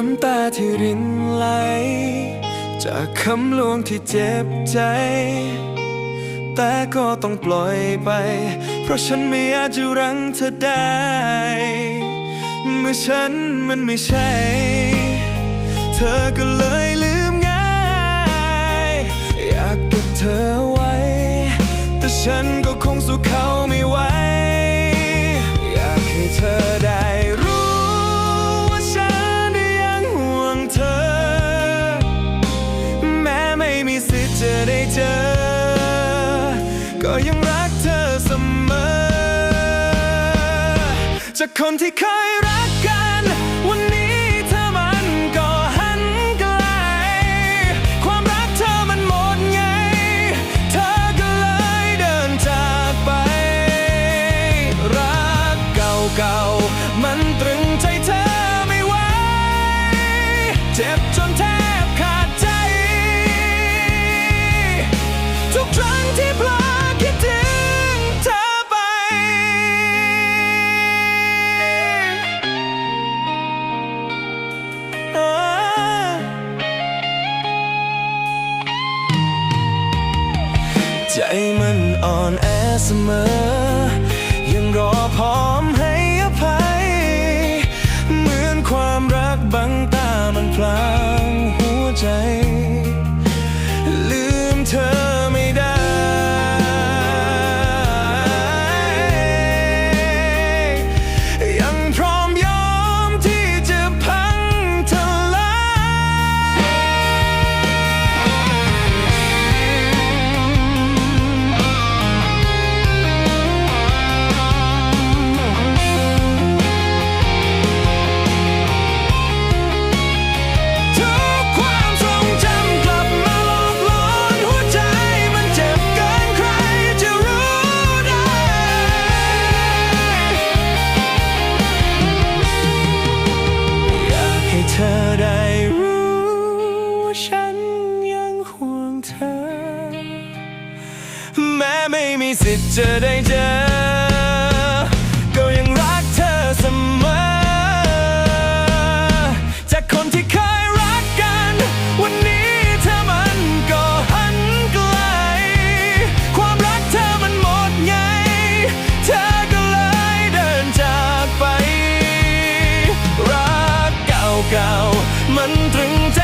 ้ำตาที่รินไหล จากคำลวงที่เจ็บใจ แต่ก็ต้องปล่อยไป เพราะฉันไม่อาจจะรั้งเธอได้ เมื่อฉันมันไม่ใช่ เธอก็เลยลืมง่าย อยากเก็บเธอไว้ แต่ฉันก็คงสู้เขาไม่ไหวอยากให้เธอ ก็ยังรักเธอเสมอจากคนที่เคยรัก ใจมันอ่อนแอเสมอ สิทธิ์จะได้เจอ ก็ยังรักเธอเสมอ จากคนที่เคยรักกัน วันนี้เธอมันก็หันไกล ความรักเธอมันหมดไง เธอก็เลยเดินจากไป รักเก่าๆ มันตรึงใจ